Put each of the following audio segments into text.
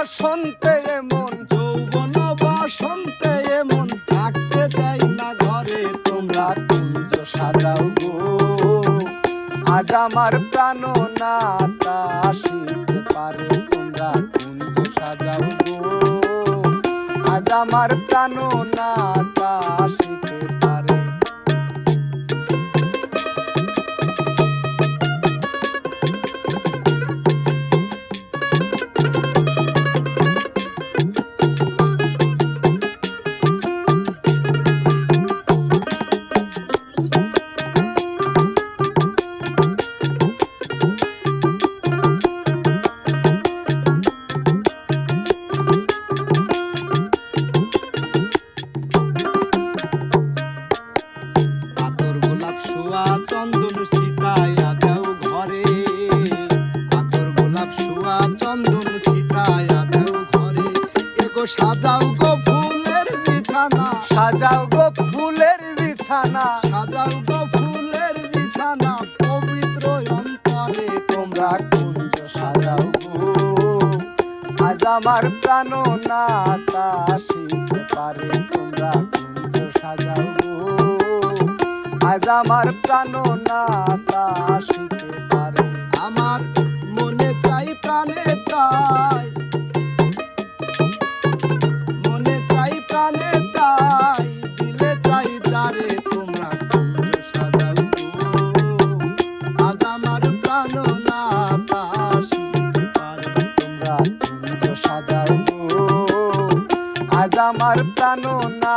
বসন্তে এমন, যৌবন বসন্তে এমন, থাকতে দেয় না ঘরে, তোমরা কুঞ্জ সাজাও গো। আজ আমার প্রাণ না তা আসিতে পারো, তোমরা কুঞ্জ সাজাও গো। আজ আমার প্রাণ না সাজাও গো ফুলের বিছানা। সাজাও গো ফুলের বিছানা। সাজাও গো ফুলের বিছানা পবিত্র অন্তরে তোমরা কুঞ্জ সাজাও গো। আজ আমার প্রাণ না শিখতে পারে, তোমরা কুঞ্জ সাজাও গো। আজ আমার প্রাণ না শিখতে আমার প্রাণ না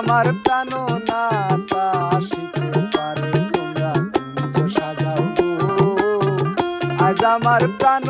আমার প্রাণ না আজ আমার প্রাণ